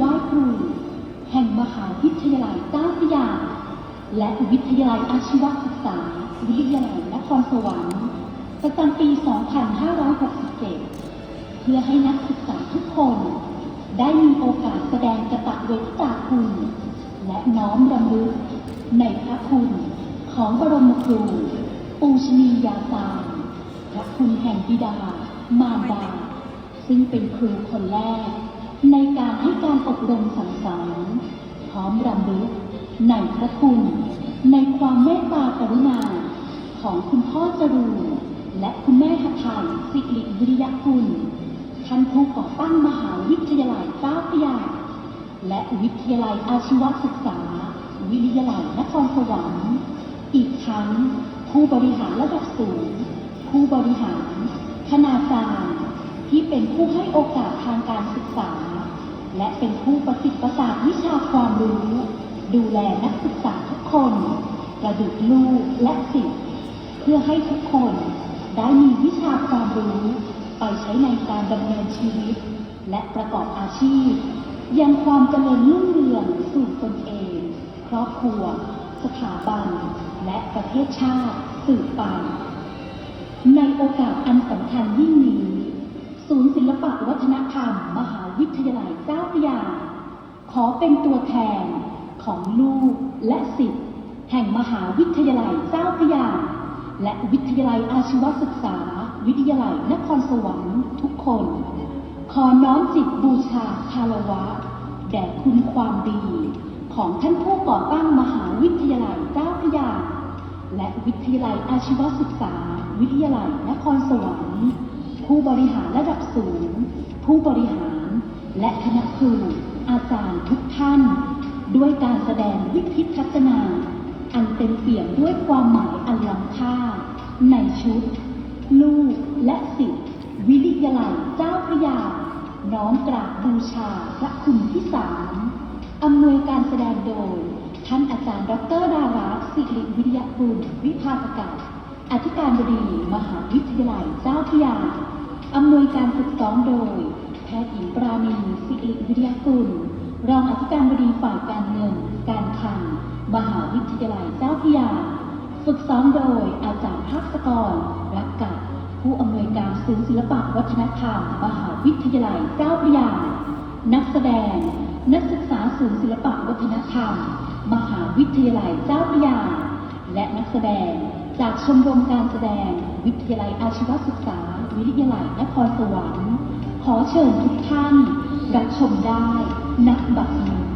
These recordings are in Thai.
ไหว้ครู แห่งมหาวิทยาลัยเจ้าพระยา และวิทยาลัยอาชีวศึกษา วิทยาลัยนครสวรรค์ ประจำปี 2567 เพื่อให้นักศึกษาทุกคน ได้มีโอกาสแสดงกระตักเวทตาคุณ และน้อมรำลึกในพระคุณของบรมครู ปูชนียาสารพระคุณแห่งบิดามารดา ซึ่งเป็นครูคนแรก ในการให้การอบรมสั่งสอนพร้อมรำลึกในพระคุณ ในความเมตตากรุณา ของคุณพ่อจรูนและคุณแม่หัทไทยสิริวิริยกุลท่านผู้ก่อตั้งมหาวิทยาลัยเจ้าพยา และวิทยาลัยอาชีวศึกษา วิทยาลัยนครสวรรค์อีกทั้งผู้บริหารระดับสูง ผู้บริหารคณาจารย์ ที่เป็นผู้ให้โอกาสทางการศึกษา และเป็นผู้ประสิทธิ์ประสาทวิชาความรู้ ดูแลนักศึกษาทุกคนประดุจลูกและศิษย์เพื่อให้ทุกคนได้มีวิชาความรู้ไปใช้ในการดำเนินชีวิต และประกอบอาชีพ ยังความเจริญรุ่งเรืองสู่ตนเอง ครอบครัว สถาบัน และประเทศชาติสืบไปในโอกาสอันสำคัญยิ่งนี้ ศูนย์ศิลปวัฒนธรรม มหาวิทยาลัยเจ้าพระยา ขอเป็นตัวแทนของลูกและศิษย์แห่งมหาวิทยาลัยเจ้าพระยา และวิทยาลัยอาชีวศึกษา วิทยาลัยนครสวรรค์ทุกคน ขอน้อมจิตบูชาคารวะ แด่คุณความดี ของท่านผู้ก่อตั้งมหาวิทยาลัยเจ้าพระยา และวิทยาลัยอาชีวศึกษา วิทยาลัยนครสวรรค์ ผู้บริหารระดับ ผู้บริหาร และคณะครู อาจารย์ทุกท่าน ด้วยการแสดงวิพิทัศนา อันเต็มเปี่ยมด้วยความหมายอันล้ำค่า ในชุด ลูกและศิษย์วิทยาลัยเจ้าพระยา น้อมกราบบูชาพระคุณที่สามอำนวยการแสดงโดย ท่านอาจารย์ ดรดาราสิริวิริยกุลวิภาสกัดอธิการบดี มหาวิทยาลัยเจ้าพระยาอำนวยการฝึกซ้อมโดย พทย์หญิงปราณีสิริวิริยกุล รองอธิการบดีฝ่ายการเงิน การคลังมหาวิทยาลัยเจ้าพยา ฝึกซ้อมโดยอาจารย์ภาคสกรรักกัดผู้อำนวยการศูนย์ศิลปวัฒนธรรม มหาวิทยาลัยเจ้าพยา นักแสดง นักศึกษาศูนย์ศิลปวัฒนธรรม มหาวิทยาลัยเจ้าพยา และนักแสดงจากชมรมการแสดง วิทยาลัยอาชีวศึกษา วิทยาลัยนครสวรรค์ ขอเชิญทุกท่านรับชมได้นักบัดนี้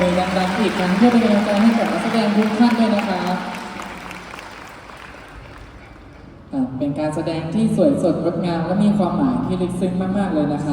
เลยดังๆอีกครั้งเพื่อเป็นกำลังใจให้กับนักแสดงทุกท่านด้วยนะครับอะเป็นการแสดงที่สวยสดงดงามและมีความหมายที่ลึกซึ้งมากๆเลยนะครับ